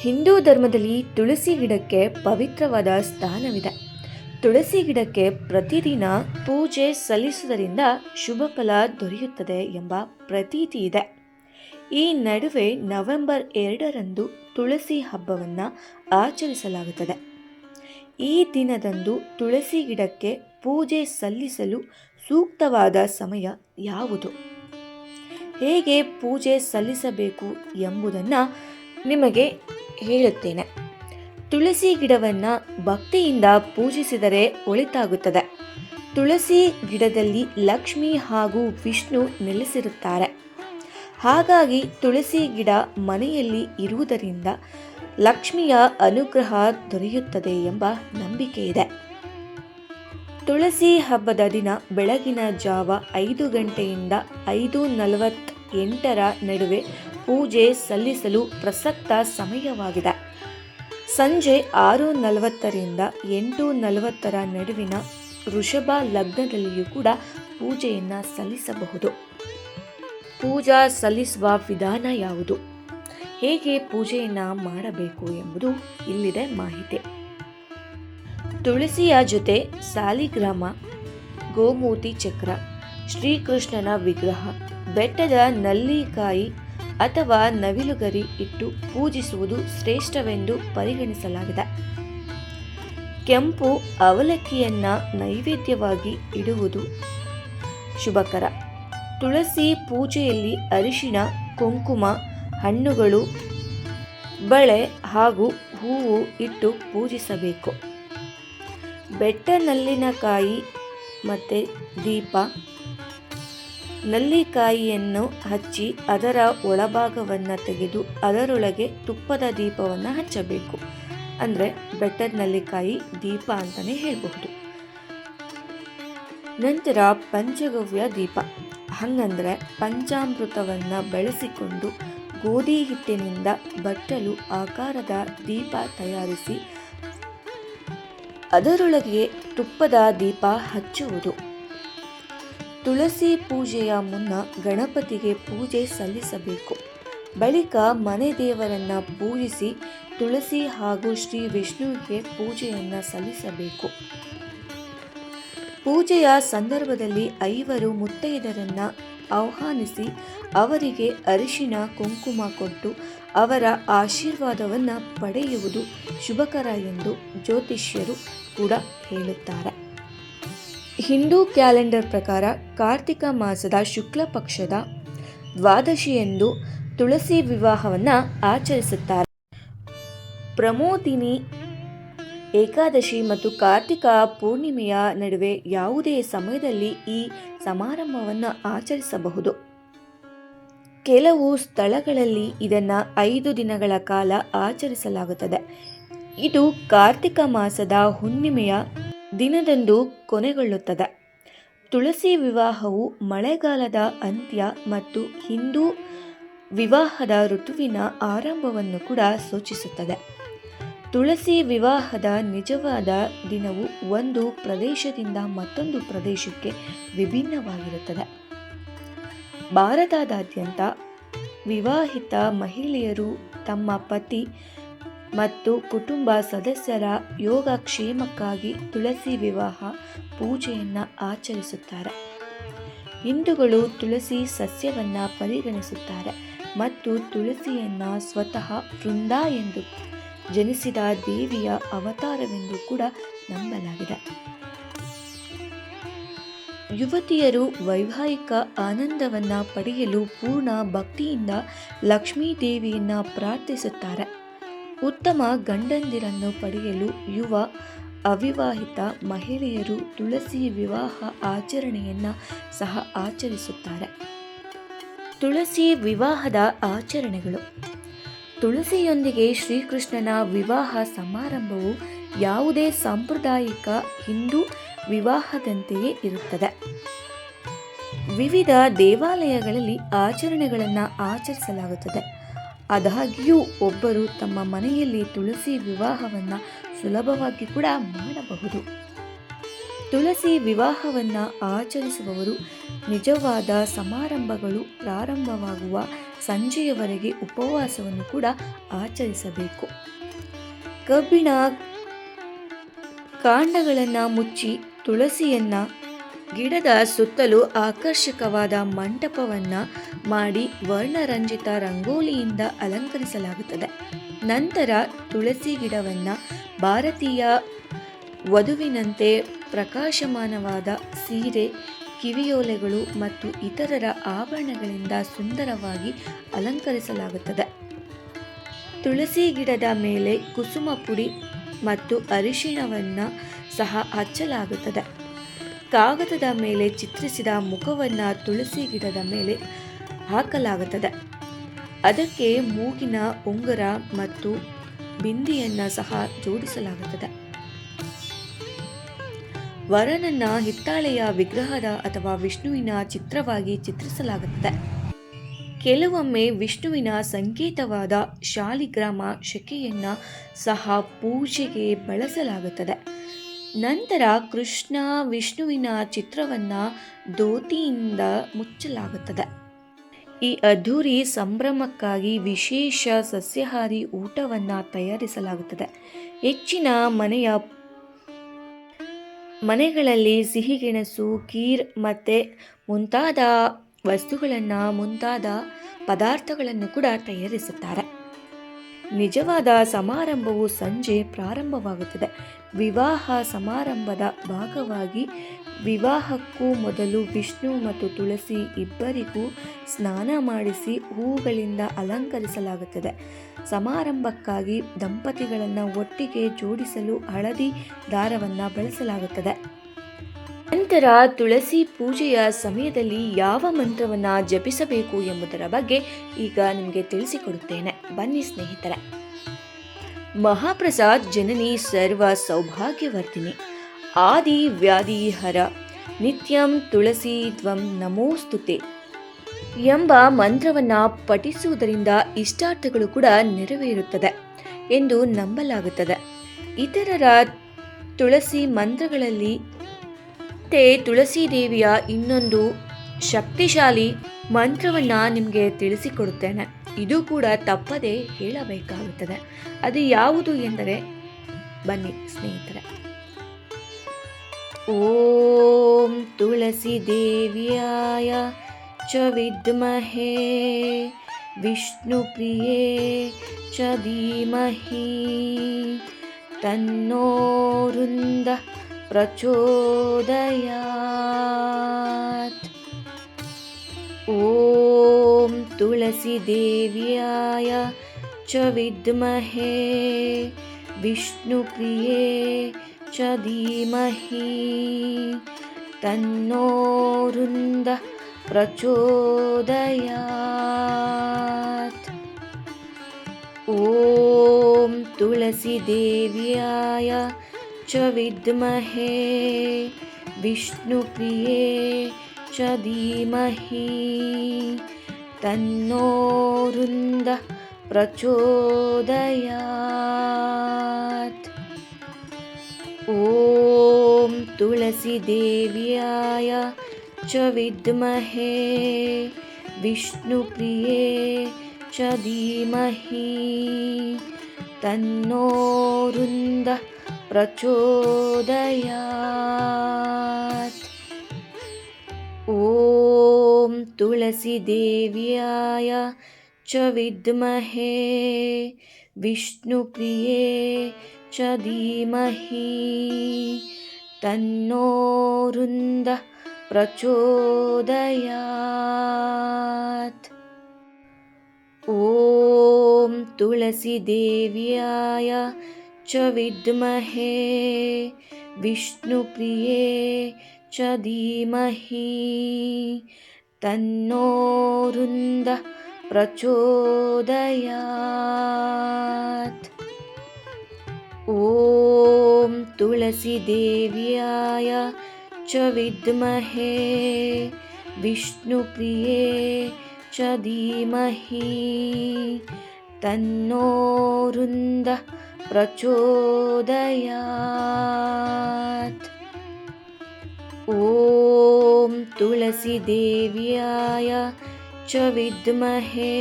ಹಿಂದೂ ಧರ್ಮದಲ್ಲಿ ತುಳಸಿ ಗಿಡಕ್ಕೆ ಪವಿತ್ರವಾದ ಸ್ಥಾನವಿದೆ. ತುಳಸಿ ಗಿಡಕ್ಕೆ ಪ್ರತಿದಿನ ಪೂಜೆ ಸಲ್ಲಿಸುವುದರಿಂದ ಶುಭ ಫಲ ದೊರೆಯುತ್ತದೆ ಎಂಬ ಪ್ರತೀತಿ ಇದೆ. ಈ ನಡುವೆ ನವೆಂಬರ್ ಎರಡರಂದು ತುಳಸಿ ಹಬ್ಬವನ್ನು ಆಚರಿಸಲಾಗುತ್ತದೆ. ಈ ದಿನದಂದು ತುಳಸಿ ಗಿಡಕ್ಕೆ ಪೂಜೆ ಸಲ್ಲಿಸಲು ಸೂಕ್ತವಾದ ಸಮಯ ಯಾವುದು? ಹೇಗೆ ಪೂಜೆ ಸಲ್ಲಿಸಬೇಕು ಎಂಬುದನ್ನು ನಿಮಗೆ ಹೇಳುತ್ತೇನೆ. ತುಳಸಿ ಗಿಡವನ್ನು ಭಕ್ತಿಯಿಂದ ಪೂಜಿಸಿದರೆ ಒಳಿತಾಗುತ್ತದೆ. ತುಳಸಿ ಗಿಡದಲ್ಲಿ ಲಕ್ಷ್ಮಿ ಹಾಗೂ ವಿಷ್ಣು ನೆಲೆಸಿರುತ್ತಾರೆ. ಹಾಗಾಗಿ ತುಳಸಿ ಗಿಡ ಮನೆಯಲ್ಲಿ ಇರುವುದರಿಂದ ಲಕ್ಷ್ಮಿಯ ಅನುಗ್ರಹ ದೊರೆಯುತ್ತದೆ ಎಂಬ ನಂಬಿಕೆ ಇದೆ. ತುಳಸಿ ಹಬ್ಬದ ದಿನ ಬೆಳಗಿನ ಜಾವ ಐದು ಗಂಟೆಯಿಂದ ಐದು ನಲವತ್ತೆಂಟರ ನಡುವೆ ಪೂಜೆ ಸಲ್ಲಿಸಲು ಪ್ರಸಕ್ತ ಸಮಯವಾಗಿದೆ. ಸಂಜೆ ಆರು ನಲವತ್ತರಿಂದ ಎಂಟು ನಲವತ್ತರ ನಡುವಿನ ವೃಷಭ ಲಗ್ನದಲ್ಲಿಯೂ ಕೂಡ ಪೂಜೆಯನ್ನು ಸಲ್ಲಿಸಬಹುದು. ಪೂಜಾ ಸಲ್ಲಿಸುವ ವಿಧಾನ ಯಾವುದು? ಹೇಗೆ ಪೂಜೆಯನ್ನು ಮಾಡಬೇಕು ಎಂಬುದು ಇಲ್ಲಿದೆ ಮಾಹಿತಿ. ತುಳಸಿಯ ಜೊತೆ ಸಾಲಿಗ್ರಾಮ, ಗೋಮೂತಿ ಚಕ್ರ, ಶ್ರೀಕೃಷ್ಣನ ವಿಗ್ರಹ, ಬೆಟ್ಟದ ನಲ್ಲಿಕಾಯಿ ಅಥವಾ ನವಿಲುಗರಿ ಇಟ್ಟು ಪೂಜಿಸುವುದು ಶ್ರೇಷ್ಠವೆಂದು ಪರಿಗಣಿಸಲಾಗಿದೆ. ಕೆಂಪು ಅವಲಕ್ಕಿಯನ್ನ ನೈವೇದ್ಯವಾಗಿ ಇಡುವುದು ಶುಭಕರ. ತುಳಸಿ ಪೂಜೆಯಲ್ಲಿ ಅರಿಶಿಣ, ಕುಂಕುಮ, ಹಣ್ಣುಗಳು, ಬಳೆ ಹಾಗೂ ಹೂವು ಇಟ್ಟು ಪೂಜಿಸಬೇಕು. ಬೆಟ್ಟನಲ್ಲಿನ ಕಾಯಿ ಮತ್ತು ದೀಪ ನಲ್ಲಿಕಾಯಿಯನ್ನು ಹಚ್ಚಿ ಅದರ ಒಳಭಾಗವನ್ನು ತೆಗೆದು ಅದರೊಳಗೆ ತುಪ್ಪದ ದೀಪವನ್ನು ಹಚ್ಚಬೇಕು. ಅಂದರೆ ಬೆಟ್ಟದ ನಲ್ಲಿಕಾಯಿ ದೀಪ ಅಂತಲೇ ಹೇಳಬಹುದು. ನಂತರ ಪಂಚಗವ್ಯ ದೀಪ. ಹಂಗಂದ್ರೆ ಪಂಚಾಮೃತವನ್ನು ಬಳಸಿಕೊಂಡು ಗೋಧಿ ಹಿಟ್ಟಿನಿಂದ ಬಟ್ಟಲು ಆಕಾರದ ದೀಪ ತಯಾರಿಸಿ ಅದರೊಳಗೆ ತುಪ್ಪದ ದೀಪ ಹಚ್ಚುವುದು. ತುಳಸಿ ಪೂಜೆಯ ಮುನ್ನ ಗಣಪತಿಗೆ ಪೂಜೆ ಸಲ್ಲಿಸಬೇಕು. ಬಳಿಕ ಮನೆ ದೇವರನ್ನ ಪೂಜಿಸಿ ತುಳಸಿ ಹಾಗೂ ಶ್ರೀ ವಿಷ್ಣುವಿಗೆ ಪೂಜೆಯನ್ನು ಸಲ್ಲಿಸಬೇಕು. ಪೂಜೆಯ ಸಂದರ್ಭದಲ್ಲಿ ಐವರು ಮುತ್ತೈದರನ್ನ ಆಹ್ವಾನಿಸಿ ಅವರಿಗೆ ಅರಿಶಿನ, ಕುಂಕುಮ ಕೊಟ್ಟು ಅವರ ಆಶೀರ್ವಾದವನ್ನು ಪಡೆಯುವುದು ಶುಭಕರ ಎಂದು ಜ್ಯೋತಿಷ್ಯರು ಕೂಡ ಹೇಳುತ್ತಾರೆ. ಹಿಂದೂ ಕ್ಯಾಲೆಂಡರ್ ಪ್ರಕಾರ ಕಾರ್ತಿಕ ಮಾಸದ ಶುಕ್ಲ ಪಕ್ಷದ ದ್ವಾದಶಿಯಂದು ತುಳಸಿ ವಿವಾಹವನ್ನು ಆಚರಿಸುತ್ತಾರೆ. ಪ್ರಮೋದಿನಿ ಏಕಾದಶಿ ಮತ್ತು ಕಾರ್ತಿಕ ಪೂರ್ಣಿಮೆಯ ನಡುವೆ ಯಾವುದೇ ಸಮಯದಲ್ಲಿ ಈ ಸಮಾರಂಭವನ್ನು ಆಚರಿಸಬಹುದು. ಕೆಲವು ಸ್ಥಳಗಳಲ್ಲಿ ಇದನ್ನು ಐದು ದಿನಗಳ ಕಾಲ ಆಚರಿಸಲಾಗುತ್ತದೆ. ಇದು ಕಾರ್ತಿಕ ಮಾಸದ ಹುಣ್ಣಿಮೆಯ ದಿನದಂದು ಕೊನೆಗೊಳ್ಳುತ್ತದೆ. ತುಳಸಿ ವಿವಾಹವು ಮಳೆಗಾಲದ ಅಂತ್ಯ ಮತ್ತು ಹಿಂದೂ ವಿವಾಹದ ಋತುವಿನ ಆರಂಭವನ್ನು ಕೂಡ ಸೂಚಿಸುತ್ತದೆ. ತುಳಸಿ ವಿವಾಹದ ನಿಜವಾದ ದಿನವು ಒಂದು ಪ್ರದೇಶದಿಂದ ಮತ್ತೊಂದು ಪ್ರದೇಶಕ್ಕೆ ವಿಭಿನ್ನವಾಗಿರುತ್ತದೆ. ಭಾರತದಾದ್ಯಂತ ವಿವಾಹಿತ ಮಹಿಳೆಯರು ತಮ್ಮ ಪತಿ ಮತ್ತು ಕುಟುಂಬ ಸದಸ್ಯರ ಯೋಗಕ್ಷೇಮಕ್ಕಾಗಿ ತುಳಸಿ ವಿವಾಹ ಪೂಜೆಯನ್ನು ಆಚರಿಸುತ್ತಾರೆ. ಹಿಂದೂಗಳು ತುಳಸಿ ಸಸ್ಯವನ್ನು ಪರಿಗಣಿಸುತ್ತಾರೆ ಮತ್ತು ತುಳಸಿಯನ್ನು ಸ್ವತಃ ವೃಂದ ಎಂದು ಜನಿಸಿದ ದೇವಿಯ ಅವತಾರವೆಂದು ಕೂಡ ನಂಬಲಾಗಿದೆ. ಯುವತಿಯರು ವೈವಾಹಿಕ ಆನಂದವನ್ನು ಪಡೆಯಲು ಪೂರ್ಣ ಭಕ್ತಿಯಿಂದ ಲಕ್ಷ್ಮೀ ದೇವಿಯನ್ನು ಪ್ರಾರ್ಥಿಸುತ್ತಾರೆ. ಉತ್ತಮ ಗಂಡಂದಿರನ್ನು ಪಡೆಯಲು ಯುವ ಅವಿವಾಹಿತ ಮಹಿಳೆಯರು ತುಳಸಿ ವಿವಾಹ ಆಚರಣೆಯನ್ನು ಸಹ ಆಚರಿಸುತ್ತಾರೆ. ತುಳಸಿ ವಿವಾಹದ ಆಚರಣೆಗಳು. ತುಳಸಿಯೊಂದಿಗೆ ಶ್ರೀಕೃಷ್ಣನ ವಿವಾಹ ಸಮಾರಂಭವು ಯಾವುದೇ ಸಾಂಪ್ರದಾಯಿಕ ಹಿಂದೂ ವಿವಾಹದಂತೆಯೇ ಇರುತ್ತದೆ. ವಿವಿಧ ದೇವಾಲಯಗಳಲ್ಲಿ ಆಚರಣೆಗಳನ್ನು ಆಚರಿಸಲಾಗುತ್ತದೆ. ಆದಾಗ್ಯೂ ಒಬ್ಬರು ತಮ್ಮ ಮನೆಯಲ್ಲಿ ತುಳಸಿ ವಿವಾಹವನ್ನು ಸುಲಭವಾಗಿ ಕೂಡ ಮಾಡಬಹುದು. ತುಳಸಿ ವಿವಾಹವನ್ನು ಆಚರಿಸುವವರು ನಿಜವಾದ ಸಮಾರಂಭಗಳು ಪ್ರಾರಂಭವಾಗುವ ಸಂಜೆಯವರೆಗೆ ಉಪವಾಸವನ್ನು ಕೂಡ ಆಚರಿಸಬೇಕು. ಕಬ್ಬಿಣ ಕಾಂಡಗಳನ್ನು ಮುಚ್ಚಿ ತುಳಸಿಯನ್ನ ಗಿಡದ ಸುತ್ತಲೂ ಆಕರ್ಷಕವಾದ ಮಂಟಪವನ್ನ ಮಾಡಿ ವರ್ಣರಂಜಿತ ರಂಗೋಲಿಯಿಂದ ಅಲಂಕರಿಸಲಾಗುತ್ತದೆ. ನಂತರ ತುಳಸಿ ಗಿಡವನ್ನ ಭಾರತೀಯ ವಧುವಿನಂತೆ ಪ್ರಕಾಶಮಾನವಾದ ಸೀರೆ, ಕಿವಿಯೋಲೆಗಳು ಮತ್ತು ಇತರರ ಆಭರಣಗಳಿಂದ ಸುಂದರವಾಗಿ ಅಲಂಕರಿಸಲಾಗುತ್ತದೆ. ತುಳಸಿ ಗಿಡದ ಮೇಲೆ ಕುಸುಮ ಪುಡಿ ಮತ್ತು ಅರಿಶಿಣವನ್ನು ಸಹ ಹಚ್ಚಲಾಗುತ್ತದೆ. ಕಾಗದದ ಮೇಲೆ ಚಿತ್ರಿಸಿದ ಮುಖವನ್ನು ತುಳಸಿ ಗಿಡದ ಮೇಲೆ ಹಾಕಲಾಗುತ್ತದೆ. ಅದಕ್ಕೆ ಮೂಗಿನ ಉಂಗುರ ಮತ್ತು ಬಿಂದಿಯನ್ನು ಸಹ ಜೋಡಿಸಲಾಗುತ್ತದೆ. ವರನನ್ನ ಹಿತ್ತಾಳೆಯ ವಿಗ್ರಹದ ಅಥವಾ ವಿಷ್ಣುವಿನ ಚಿತ್ರವಾಗಿ ಚಿತ್ರಿಸಲಾಗುತ್ತದೆ. ಕೆಲವೊಮ್ಮೆ ವಿಷ್ಣುವಿನ ಸಂಕೇತವಾದ ಶಾಲಿಗ್ರಾಮ ಶಕೆಯನ್ನು ಸಹ ಪೂಜೆಗೆ ಬಳಸಲಾಗುತ್ತದೆ. ನಂತರ ಕೃಷ್ಣ ವಿಷ್ಣುವಿನ ಚಿತ್ರವನ್ನ ಧೋತಿಯಿಂದ ಮುಚ್ಚಲಾಗುತ್ತದೆ. ಈ ಅದ್ಧೂರಿ ಸಂಭ್ರಮಕ್ಕಾಗಿ ವಿಶೇಷ ಸಸ್ಯಾಹಾರಿ ಊಟವನ್ನು ತಯಾರಿಸಲಾಗುತ್ತದೆ. ಹೆಚ್ಚಿನ ಮನೆಯ ಮನೆಗಳಲ್ಲಿ ಸಿಹಿಗೆಣಸು ಕೀರ್ ಮತ್ತು ಮುಂತಾದ ವಸ್ತುಗಳನ್ನು, ಮುಂತಾದ ಪದಾರ್ಥಗಳನ್ನು ಕೂಡ ತಯಾರಿಸುತ್ತಾರೆ. ನಿಜವಾದ ಸಮಾರಂಭವು ಸಂಜೆ ಪ್ರಾರಂಭವಾಗುತ್ತದೆ. ವಿವಾಹ ಸಮಾರಂಭದ ಭಾಗವಾಗಿ ವಿವಾಹಕ್ಕೂ ಮೊದಲು ವಿಷ್ಣು ಮತ್ತು ತುಳಸಿ ಇಬ್ಬರಿಗೂ ಸ್ನಾನ ಮಾಡಿಸಿ ಹೂಗಳಿಂದ ಅಲಂಕರಿಸಲಾಗುತ್ತದೆ. ಸಮಾರಂಭಕ್ಕಾಗಿ ದಂಪತಿಗಳನ್ನು ಒಟ್ಟಿಗೆ ಜೋಡಿಸಲು ಹಳದಿ ದಾರವನ್ನು ಬಳಸಲಾಗುತ್ತದೆ. ನಂತರ ತುಳಸಿ ಪೂಜೆಯ ಸಮಯದಲ್ಲಿ ಯಾವ ಮಂತ್ರವನ್ನು ಜಪಿಸಬೇಕು ಎಂಬುದರ ಬಗ್ಗೆ ಈಗ ನಿಮಗೆ ತಿಳಿಸಿಕೊಡುತ್ತೇನೆ. ಬನ್ನಿ ಸ್ನೇಹಿತರೆ. ಮಹಾಪ್ರಸಾದ್ ಜನನಿ ಸರ್ವ ಸೌಭಾಗ್ಯವರ್ಧಿನಿ. ಆದಿ ವ್ಯಾಧಿ ಹರ. ನಿತ್ಯಂ ತುಳಸಿ ತ್ವಂ ನಮೋಸ್ತುತೆ. ಎಂಬ ಮಂತ್ರವನ್ನು ಪಠಿಸುವುದರಿಂದ ಇಷ್ಟಾರ್ಥಗಳು ಕೂಡ ನೆರವೇರುತ್ತದೆ ಎಂದು ನಂಬಲಾಗುತ್ತದೆ. ಇತರರ ತುಳಸಿ ಮಂತ್ರಗಳಲ್ಲಿ ಮತ್ತೆ ತುಳಸಿ ದೇವಿಯ ಇನ್ನೊಂದು ಶಕ್ತಿಶಾಲಿ ಮಂತ್ರವನ್ನು ನಿಮಗೆ ತಿಳಿಸಿಕೊಡುತ್ತೇನೆ. ಇದು ಕೂಡ ತಪ್ಪದೇ ಹೇಳಬೇಕಾಗುತ್ತದೆ. ಅದು ಯಾವುದು ಎಂದರೆ, ಬನ್ನಿ ಸ್ನೇಹಿತರೆ. ಓಂ ತುಳಸಿ ದೇವಿಯಾಯ ಚ ವಿದ್ಮಹೇ ವಿಷ್ಣು ಪ್ರಿಯೇ ಚ ಧೀಮಹಿ ತನ್ನೋರುಂದ प्रचोदयात्। ॐ तुलसीदेव्याय च विद्महे विष्णुप्रिये च धीमहि। तन्नोरुन्दः प्रचोदयात्। ॐ तुलसीदेव्याय च विद्महे। विष्णुप्रिये च धीमहि। तन्नोरुन्दः प्रचोदयात्। ॐ तुलसीदेव्याय च विद्महे। विष्णुप्रिये च धीमहि। तन्नोरुन्दः प्रचोदयात्। ॐ तुलसीदेव्याय च विद्महे विष्णुप्रिये च धीमहि। तन्नोरुन्दः प्रचोदयात्। ॐ तुलसीदेव्याय च विद्महे। विष्णुप्रिये च धीमहि। तन्नोरुन्दः प्रचोदयात्। ॐ तुलसीदेव्याय च विद्महे। विष्णुप्रिये च धीमहि। तन्नोरुन्दः प्रचोदयात्। ॐ तुलसीदेव्याय च विद्महे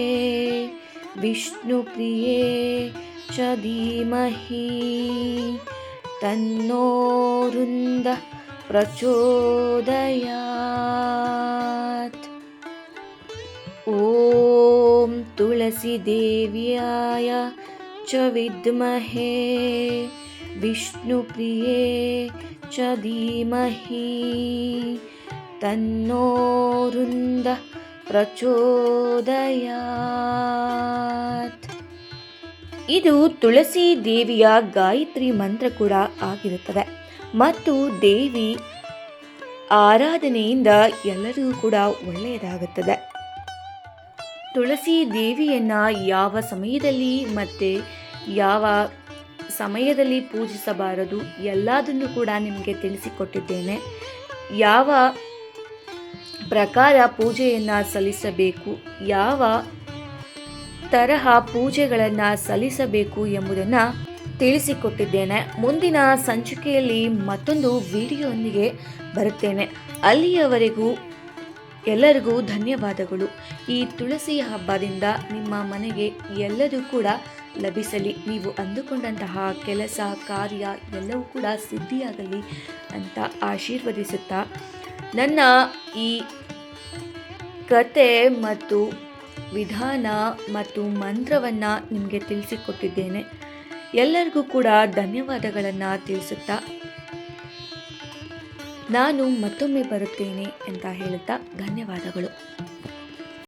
विष्णुप्रिये च धीमहि। तन्नोरुन्दः प्रचोदयात्। ॐ तुलसीदेव्याय च विद्महे विष्णुप्रिये च धीमहि तन्नोरुन्दः ಪ್ರಚೋದಯಾತ್ ಇದು ತುಳಸಿ ದೇವಿಯ ಗಾಯತ್ರಿ ಮಂತ್ರ ಕೂಡ ಆಗಿರುತ್ತದೆ ಮತ್ತು ದೇವಿ ಆರಾಧನೆಯಿಂದ ಎಲ್ಲರಿಗೂ ಕೂಡ ಒಳ್ಳೆಯದಾಗುತ್ತದೆ ತುಳಸಿ ದೇವಿಯನ್ನ ಯಾವ ಸಮಯದಲ್ಲಿ ಮತ್ತೆ ಯಾವ ಸಮಯದಲ್ಲಿ ಪೂಜಿಸಬಾರದು ಎಲ್ಲದನ್ನು ಕೂಡ ನಿಮಗೆ ತಿಳಿಸಿಕೊಟ್ಟಿದ್ದೇನೆ. ಯಾವ ಪ್ರಕಾರ ಪೂಜೆಯನ್ನು ಸಲ್ಲಿಸಬೇಕು, ಯಾವ ತರಹ ಪೂಜೆಗಳನ್ನು ಸಲ್ಲಿಸಬೇಕು ಎಂಬುದನ್ನು ತಿಳಿಸಿಕೊಟ್ಟಿದ್ದೇನೆ. ಮುಂದಿನ ಸಂಚಿಕೆಯಲ್ಲಿ ಮತ್ತೊಂದು ವಿಡಿಯೋನಿಗೆ ಬರುತ್ತೇನೆ. ಅಲ್ಲಿಯವರೆಗೂ ಎಲ್ಲರಿಗೂ ಧನ್ಯವಾದಗಳು. ಈ ತುಳಸಿ ಹಬ್ಬದಿಂದ ನಿಮ್ಮ ಮನೆಗೆ ಎಲ್ಲರೂ ಕೂಡ ಲಭಿಸಲಿ. ನೀವು ಅಂದುಕೊಂಡಂತಹ ಕೆಲಸ, ಕಾರ್ಯ ಎಲ್ಲವೂ ಕೂಡ ಸಿದ್ಧಿಯಾಗಲಿ ಅಂತ ಆಶೀರ್ವದಿಸುತ್ತಾ. ನನ್ನ ಈ ಕತೆ ಮತ್ತು ವಿಧಾನ ಮತ್ತು ಮಂತ್ರವನ್ನು ನಿಮಗೆ ತಿಳಿಸಿಕೊಟ್ಟಿದ್ದೇನೆ. ಎಲ್ಲರಿಗೂ ಕೂಡ ಧನ್ಯವಾದಗಳನ್ನು ತಿಳಿಸುತ್ತಾ. ನಾನು ಮತ್ತೊಮ್ಮೆ ಬರುತ್ತೇನೆ ಅಂತ ಹೇಳುತ್ತಾ. ಧನ್ಯವಾದಗಳು.